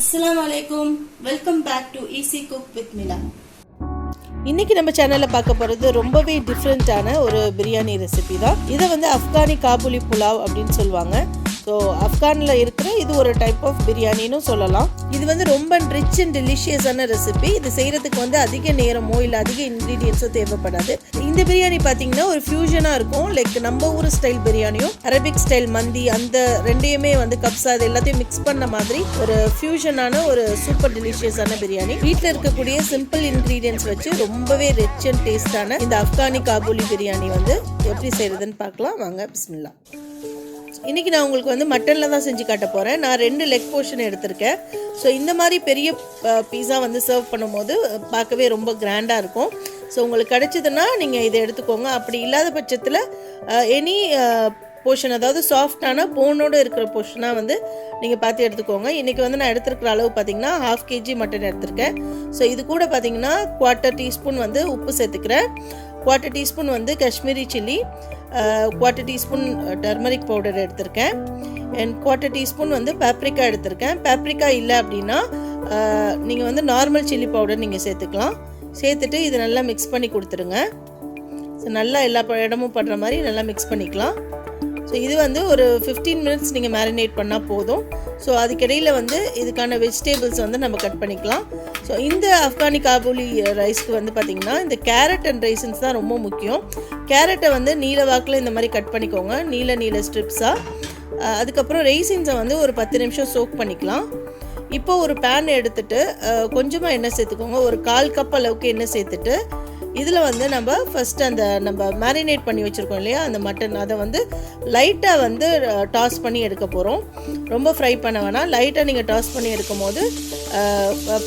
அஸ்ஸலாமு அலைக்கும் welcome back to easy cook with Mila இன்னைக்கு நம்ம சேனலில் பார்க்க போகிறது ரொம்பவே டிஃப்ரெண்ட்டான ஒரு பிரியாணி ரெசிபி தான். இதை வந்து அஃப்கானி காபூலி புலாவ் அப்படின்னு சொல்லுவாங்க. ஸோ ஆப்கானில் இருக்கிற இது ஒரு டைப் ஆஃப் பிரியாணின்னு சொல்லலாம். இது வந்து ரொம்ப ரிச் அண்ட் டெலிஷியஸான ரெசிபி இது செய்கிறதுக்கு வந்து அதிக நேரமோ இல்லை அதிக இன்க்ரீடியன்ஸோ தேவைப்படாது. இந்த பிரியாணி பார்த்தீங்கன்னா ஒரு ஃபியூஷனாக இருக்கும். லைக் நம்ம ஊர் ஸ்டைல் பிரியாணியும் அரபிக் ஸ்டைல் மந்தி அந்த ரெண்டையுமே வந்து கப்ஸா அது எல்லாத்தையும் மிக்ஸ் பண்ண மாதிரி ஒரு ஃபியூஷனான ஒரு சூப்பர் டெலிஷியஸான பிரியாணி. வீட்டில் இருக்கக்கூடிய சிம்பிள் இன்க்ரீடியன்ஸ் வச்சு ரொம்பவே ரிச் அண்ட் டேஸ்டான இந்த அஃப்கானி காபூலி பிரியாணி வந்து எப்படி செய்யறதுன்னு பார்க்கலாம். வாங்க பிஸ்மில்லா. இன்றைக்கி நான் உங்களுக்கு வந்து மட்டனில் தான் செஞ்சு காட்ட போகிறேன் நான் ரெண்டு லெக் போர்ஷன் எடுத்திருக்கேன். ஸோ இந்த மாதிரி பெரிய பீஸா வந்து சர்வ் பண்ணும்போது பார்க்கவே ரொம்ப கிராண்டாக இருக்கும். ஸோ உங்களுக்கு கிடைச்சதுன்னா நீங்கள் இதை எடுத்துக்கோங்க. அப்படி இல்லாத பட்சத்தில் எனி போர்ஷன் அதாவது சாஃப்டான போனோடு இருக்கிற போர்ஷனாக வந்து நீங்கள் பார்த்து எடுத்துக்கோங்க. இன்றைக்கி வந்து நான் எடுத்துருக்கிற அளவு பார்த்தீங்கன்னா ஹாஃப் கேஜி மட்டன் எடுத்திருக்கேன். ஸோ இது கூட பார்த்தீங்கன்னா குவார்ட்டர் டீஸ்பூன் வந்து உப்பு சேர்த்துக்கிறேன். குவார்ட்டர் டீஸ்பூன் வந்து Kashmiri chilli quarter teaspoon turmeric powder எடுத்திருக்கேன். அண்ட் குவார்ட்டர் டீஸ்பூன் வந்து பேப்ரிக்கா எடுத்திருக்கேன். பேப்ரிக்கா இல்லை அப்படின்னா நீங்கள் வந்து நார்மல் சில்லி பவுடர் நீங்கள் சேர்த்துக்கலாம். சேர்த்துட்டு இது நல்லா மிக்ஸ் பண்ணி கொடுத்துருங்க. ஸோ நல்லா எல்லா ப- இடமும் படுற மாதிரி நல்லா மிக்ஸ் பண்ணிக்கலாம். ஸோ இது வந்து ஒரு ஃபிஃப்டீன் மினிட்ஸ் நீங்கள் மேரினேட் பண்ணால் போதும். ஸோ அதுக்கிடையில் வந்து இதுக்கான வெஜிடேபிள்ஸ் வந்து நம்ம கட் பண்ணிக்கலாம். ஸோ இந்த ஆப்கானி காபூலி ரைஸ்க்கு வந்து பார்த்திங்கன்னா இந்த கேரட் அண்ட் ரைசன்ஸ் தான் ரொம்ப முக்கியம். கேரட்டை வந்து நீல வாக்கில் இந்த மாதிரி கட் பண்ணிக்கோங்க. நீல நீல ஸ்ட்ரிப்ஸாக அதுக்கப்புறம் ரைசின்ஸை வந்து ஒரு பத்து நிமிஷம் சோக் பண்ணிக்கலாம். இப்போ ஒரு பேன் எடுத்துட்டு கொஞ்சமாக எண்ணெய் சேர்த்துக்கோங்க. ஒரு கால் கப் அளவுக்கு எண்ணெய் சேர்த்துட்டு இதில் வந்து நம்ம ஃபஸ்ட்டு அந்த நம்ம மேரினேட் பண்ணி வச்சுருக்கோம் இல்லையா? அந்த மட்டன் அதை வந்து லைட்டாக வந்து டாஸ் பண்ணி எடுக்க போகிறோம் ரொம்ப ஃப்ரை பண்ண வேணாம். லைட்டாக நீங்கள் டாஸ் பண்ணி எடுக்கும் போது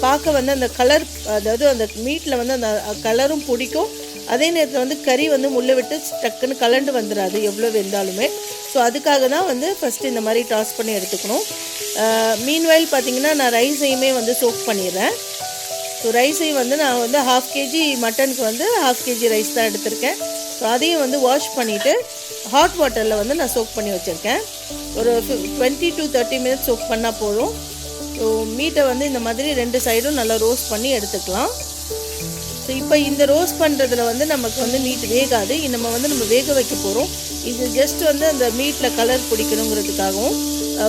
பார்க்க வந்து அந்த கலர் அதாவது அந்த மீட்டில் வந்து அந்த கலரும் பிடிக்கும். அதே நேரத்தில் வந்து கறி வந்து முள்ளை விட்டு டக்குன்னு கலண்டு வந்துடாது எவ்வளோ வெந்தாலுமே. ஸோ அதுக்காக தான் வந்து ஃபஸ்ட்டு இந்த மாதிரி டாஸ் பண்ணி எடுத்துக்கணும். மீன்வைல் பார்த்தீங்கன்னா நான் ரைஸையுமே வந்து சோக் பண்ணிடுறேன். ஸோ ரைஸையும் வந்து நான் வந்து ஹாஃப் கேஜி மட்டனுக்கு வந்து ஹாஃப் கேஜி ரைஸ் தான் எடுத்திருக்கேன். ஸோ அதையும் வந்து வாஷ் பண்ணிவிட்டு ஹாட் வாட்டரில் வந்து நான் சோக் பண்ணி வச்சுருக்கேன். ஒரு twenty to thirty minutes soak பண்ணால் போதும். ஸோ மீட்டை வந்து இந்த மாதிரி ரெண்டு சைடும் நல்லா ரோஸ்ட் பண்ணி எடுத்துக்கலாம். ஸோ இப்போ இந்த ரோஸ்ட் பண்ணுறதுல வந்து நமக்கு வந்து மீட் வேகாது. நம்ம வந்து நம்ம வேக வைக்க போகிறோம் இது ஜஸ்ட் வந்து அந்த மீட்டில் கலர் பிடிக்கணுங்கிறதுக்காகவும்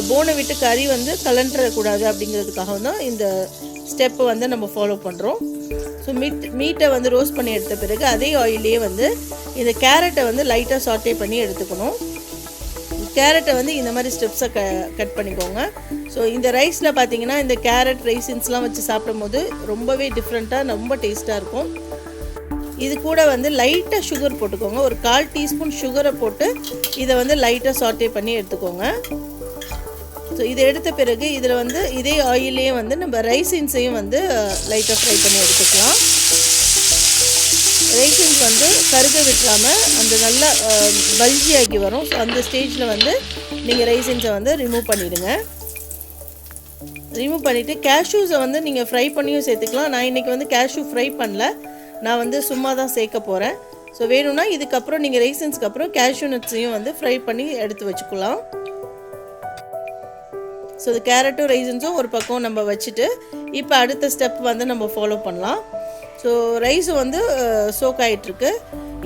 போனை விட்டு கறி வந்து கலண்டுறக்கூடாது அப்படிங்கிறதுக்காகவும் தான் இந்த ஸ்டெப்பை வந்து நம்ம ஃபாலோ பண்ணுறோம் ஸோ மீட் மீட்டை வந்து ரோஸ்ட் பண்ணி எடுத்த பிறகு அதே ஆயிலே வந்து இந்த கேரட்டை வந்து லைட்டாக சாட்டே பண்ணி எடுத்துக்கணும். கேரட்டை வந்து இந்த மாதிரி ஸ்டெப்ஸை க கட் பண்ணிக்கோங்க. ஸோ இந்த ரைஸில் பார்த்தீங்கன்னா இந்த கேரட் ரைசின்ஸ்லாம் வச்சு சாப்பிடும்போது ரொம்பவே டிஃப்ரெண்ட்டாக ரொம்ப டேஸ்ட்டாக இருக்கும். இது கூட வந்து லைட்டாக சுகர் போட்டுக்கோங்க. ஒரு கால் டீஸ்பூன் சுகரை போட்டு இதை வந்து லைட்டாக சாட்டே பண்ணி எடுத்துக்கோங்க. ஸோ இதை எடுத்த பிறகு இதில் வந்து இதே ஆயிலே வந்து நம்ம ரைசின்ஸையும் வந்து லைட்டாக ஃப்ரை பண்ணி எடுத்துக்கலாம். ரைசின்ஸ் வந்து கருக விட்டுறாமல் அந்த நல்லா பல்ஜி வரும். ஸோ அந்த ஸ்டேஜில் வந்து நீங்கள் ரைசின்ஸை வந்து ரிமூவ் பண்ணிவிடுங்க ரிமூவ் பண்ணிவிட்டு கேஷ்யூஸை வந்து நீங்கள் ஃப்ரை பண்ணியும் சேர்த்துக்கலாம். நான் இன்றைக்கி வந்து கேஷ்யூ ஃப்ரை பண்ணல. நான் வந்து சும்மா தான் சேர்க்க போகிறேன் ஸோ வேணும்னா இதுக்கப்புறம் நீங்கள் ரைசன்ஸ்க்கு அப்புறம் கேஷ்யூ நட்ஸையும் வந்து ஃப்ரை பண்ணி எடுத்து வச்சுக்கலாம். ஸோ இது கேரட்டும் ரைசன்ஸும் ஒரு பக்கம் நம்ம வச்சுட்டு இப்போ அடுத்த ஸ்டெப் வந்து நம்ம ஃபாலோ பண்ணலாம். ஸோ ரைஸும் வந்து சோக் ஆகிட்டுருக்கு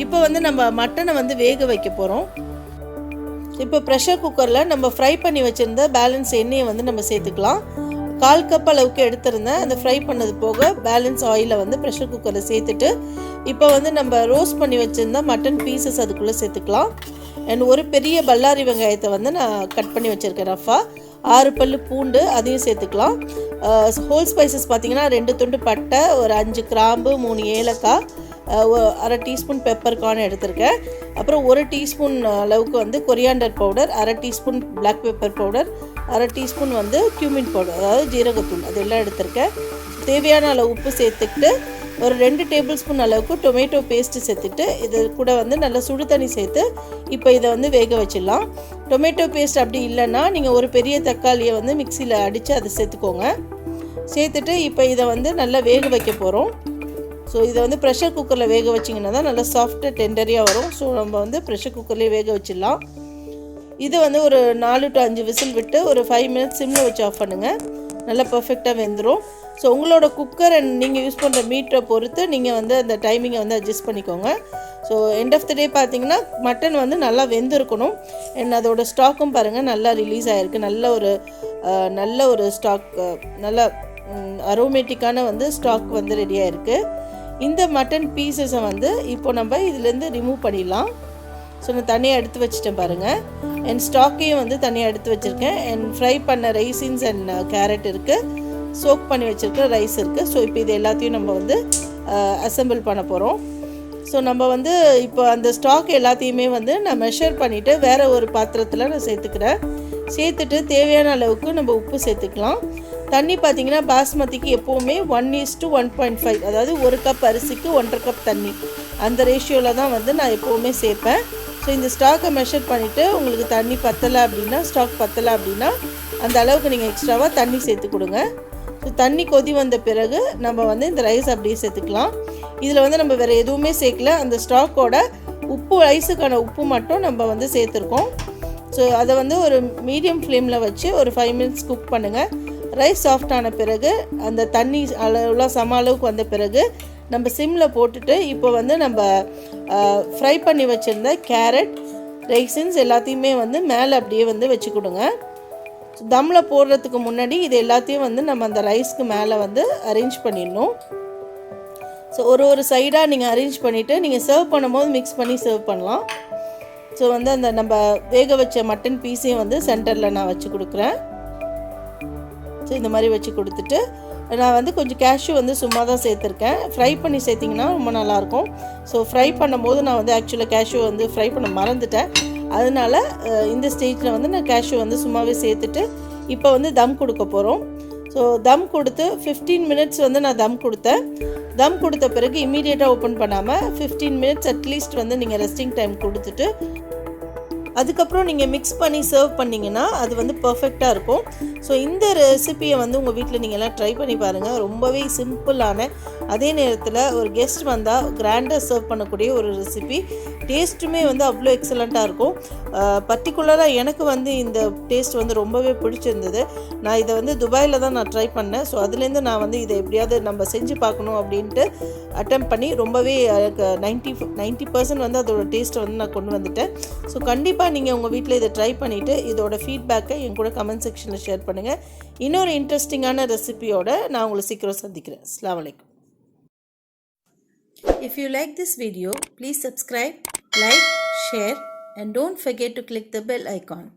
இப்போ வந்து நம்ம மட்டனை வந்து வேக வைக்க போகிறோம் இப்போ ப்ரெஷர் குக்கரில் நம்ம ஃப்ரை பண்ணி வச்சுருந்த பேலன்ஸ் எண்ணெயை வந்து நம்ம சேர்த்துக்கலாம். கால் கப் அளவுக்கு எடுத்திருந்தேன். அந்த ஃப்ரை பண்ணது போக பேலன்ஸ் ஆயிலை வந்து ப்ரெஷர் குக்கரில் சேர்த்துட்டு இப்போ வந்து நம்ம ரோஸ்ட் பண்ணி வச்சுருந்தா மட்டன் பீசஸ் அதுக்குள்ளே சேர்த்துக்கலாம். அண்ட் ஒரு பெரிய பல்லாரி வெங்காயத்தை வந்து நான் கட் பண்ணி வச்சுருக்கேன் ரஃபாக ஆறு பல்லு பூண்டு அதையும் சேர்த்துக்கலாம். ஹோல் ஸ்பைசஸ் பார்த்தீங்கன்னா ரெண்டு துண்டு பட்டை ஒரு அஞ்சு கிராம்பு மூணு ஏலக்காய் அரை டீஸ்பூன் பெப்பர் கார்ன் எடுத்திருக்கேன். அப்புறம் ஒரு டீஸ்பூன் அளவுக்கு வந்து கொரியாண்டர் பவுடர் அரை டீஸ்பூன் பிளாக் பெப்பர் பவுடர் அரை டீஸ்பூன் வந்து கியூமின் பவுடர் அதாவது ஜீரகத்தூள். அது எல்லாம் எடுத்திருக்கேன். தேவையான அளவு உப்பு சேர்த்துக்கிட்டு ஒரு ரெண்டு டேபிள் ஸ்பூன் அளவுக்கு டொமேட்டோ பேஸ்ட்டு சேர்த்துட்டு இது கூட வந்து நல்லா சுடு தண்ணி சேர்த்து இப்போ இதை வந்து வேக வச்சிடலாம். டொமேட்டோ பேஸ்ட் அப்படி இல்லைன்னா நீங்கள் ஒரு பெரிய தக்காளியை வந்து மிக்சியில் அடித்து அதை சேர்த்துக்கோங்க. சேர்த்துட்டு இப்போ இதை வந்து நல்லா வேக வைக்க போகிறோம் ஸோ இதை வந்து ப்ரெஷர் குக்கரில் வேக வச்சிங்கன்னா தான் நல்லா சாஃப்டாக டெண்டரியாக வரும். ஸோ நம்ம வந்து ப்ரெஷர் குக்கர்லேயே வேக வச்சிடலாம். இது வந்து ஒரு நாலு டு அஞ்சு விசில் விட்டு ஒரு ஃபைவ் மினிட்ஸ் சிம்மில் வச்சு ஆஃப் பண்ணுங்கள் நல்லா பர்ஃபெக்டாக வெந்துடும் ஸோ உங்களோட குக்கர் அண்ட் நீங்கள் யூஸ் பண்ணுற மீட்டரை பொறுத்து நீங்கள் வந்து அந்த டைமிங்கை வந்து அட்ஜஸ்ட் பண்ணிக்கோங்க. So end of the day பார்த்தீங்கன்னா மட்டன் வந்து நல்லா வெந்திருக்கணும். அண்ட் அதோட ஸ்டாக்கும் பாருங்கள் நல்லா ரிலீஸ் ஆகிருக்கு நல்ல ஒரு நல்ல ஒரு ஸ்டாக் நல்ல அரோமேட்டிக்கான வந்து ஸ்டாக் வந்து ரெடியாக இருக்குது இந்த மட்டன் பீசஸை வந்து இப்போ நம்ம இதுலேருந்து ரிமூவ் பண்ணிடலாம். ஸோ நான் தனியாக எடுத்து வச்சுட்டேன் பாருங்கள் என் ஸ்டாக்கையும் வந்து தனியாக எடுத்து வச்சுருக்கேன். என் ஃப்ரை பண்ண ரைசின்ஸ் அண்ட் கேரட் இருக்குது சோக் பண்ணி வச்சுருக்க ரைஸ் இருக்குது ஸோ இப்போ இது எல்லாத்தையும் நம்ம வந்து uh, அசம்பிள் பண்ண போகிறோம் ஸோ நம்ம வந்து இப்போ அந்த ஸ்டாக் எல்லாத்தையுமே வந்து நான் மெஷர் பண்ணிவிட்டு வேறு ஒரு பாத்திரத்தில் நான் சேர்த்துக்கிறேன். சேர்த்துட்டு தேவையான அளவுக்கு நம்ம உப்பு சேர்த்துக்கலாம். தண்ணி பார்த்தீங்கன்னா பாஸ்மதிக்கு எப்போவுமே one is to one point five அதாவது ஒரு கப் அரிசிக்கு ஒன்றரை கப் தண்ணி. அந்த ரேஷியோவில் தான் வந்து நான் எப்போவுமே சேர்ப்பேன். ஸோ இந்த ஸ்டாக்கை மெஷர் பண்ணிவிட்டு உங்களுக்கு தண்ணி பத்தலை அப்படின்னா ஸ்டாக் பத்தலை அப்படின்னா அந்த அளவுக்கு நீங்கள் எக்ஸ்ட்ராவாக தண்ணி சேர்த்து கொடுங்க. ஸோ தண்ணி கொதி வந்த பிறகு நம்ம வந்து இந்த ரைஸ் அப்படியே சேர்த்துக்கலாம். இதில் வந்து நம்ம வேறு எதுவுமே சேர்க்கல. அந்த ஸ்டாக்கோட உப்பு ரைஸுக்கான உப்பு மட்டும் நம்ம வந்து சேர்த்துருக்கோம். ஸோ அதை வந்து ஒரு மீடியம் ஃப்ளேமில் வச்சு ஒரு ஃபைவ் மினிட்ஸ் குக் பண்ணுங்கள் ரைஸ் சாஃப்ட் ஆன பிறகு அந்த தண்ணி அளவுலாம் சம அளவுக்கு வந்த பிறகு நம்ம சிம்மில் போட்டுட்டு இப்போ வந்து நம்ம ஃப்ரை பண்ணி வச்சுருந்த கேரட் ரைசின்ஸ் எல்லாத்தையுமே வந்து மேலே அப்படியே வந்து வச்சு கொடுங்க. தம்மில் போடுறதுக்கு முன்னாடி இது எல்லாத்தையும் வந்து நம்ம அந்த ரைஸ்க்கு மேலே வந்து அரேஞ்ச் பண்ணிடணும். ஸோ ஒரு ஒரு சைடாக நீங்கள் அரேஞ்ச் பண்ணிவிட்டு நீங்கள் சர்வ் பண்ணும்போது மிக்ஸ் பண்ணி சர்வ் பண்ணலாம். ஸோ வந்து அந்த நம்ம வேக வச்ச மட்டன் பீஸையும் வந்து சென்டரில் நான் வச்சு கொடுக்குறேன். ஸோ இந்த மாதிரி வச்சு கொடுத்துட்டு நான் வந்து கொஞ்சம் கேஷ்யூ வந்து சும்மா தான் சேர்த்துருக்கேன். ஃப்ரை பண்ணி சேர்த்திங்கன்னா ரொம்ப நல்லாயிருக்கும். ஸோ ஃப்ரை பண்ணும்போது நான் வந்து ஆக்சுவலாக கேஷ்யூ வந்து ஃப்ரை பண்ண மறந்துட்டேன். அதனால இந்த ஸ்டேஜில் வந்து நான் கேஷ்யூ வந்து சும்மாவே சேர்த்துட்டு இப்போ வந்து தம் கொடுக்க போகிறோம் ஸோ தம் கொடுத்து 15 மினிட்ஸ் வந்து நான் தம் கொடுத்தேன். தம் கொடுத்த பிறகு இமீடியட்டாக ஓப்பன் பண்ணாமல் 15 மினிட்ஸ் அட்லீஸ்ட் வந்து நீங்கள் ரெஸ்டிங் டைம் கொடுத்துட்டு அதுக்கப்புறம் நீங்கள் மிக்ஸ் பண்ணி சர்வ் பண்ணிங்கன்னா அது வந்து பர்ஃபெக்டாக இருக்கும். ஸோ இந்த ரெசிபியை வந்து உங்கள் வீட்டில் நீங்கள் எல்லாம் ட்ரை பண்ணி பாருங்கள் ரொம்பவே சிம்பிளான அதே நேரத்தில் ஒரு கெஸ்ட் வந்தால் கிராண்டாக சர்வ் பண்ணக்கூடிய ஒரு ரெசிபி டேஸ்ட்டுமே வந்து அவ்வளோ எக்ஸலண்ட்டாக இருக்கும். பர்டிகுலராக எனக்கு வந்து இந்த டேஸ்ட் வந்து ரொம்பவே பிடிச்சிருந்தது. நான் இதை வந்து துபாயில் தான் நான் ட்ரை பண்ணேன். ஸோ அதுலேருந்து நான் வந்து இதை எப்படியாவது நம்ம செஞ்சு பார்க்கணும் அப்படின்ட்டு அட்டம் பண்ணி ரொம்பவே எனக்கு நைன்ட்டி நைன்ட்டி பர்சன்ட் வந்து அதோட டேஸ்ட்டை வந்து நான் கொண்டு வந்துட்டேன். ஸோ கண்டிப்பாக நீங்கள் உங்கள் வீட்டில் இதை ட்ரை பண்ணிவிட்டு இதோட ஃபீட்பேக்கை என் கூட கமெண்ட் செக்ஷனில் ஷேர் பண்ணுங்கள் இன்னொரு இன்ட்ரெஸ்டிங்கான ரெசிபியோட நான் உங்களை சீக்கிரம் சந்திக்கிறேன். அஸ்ஸலாமு அலைக்கும் If you like this video, please subscribe, like, share and don't forget to click the bell icon.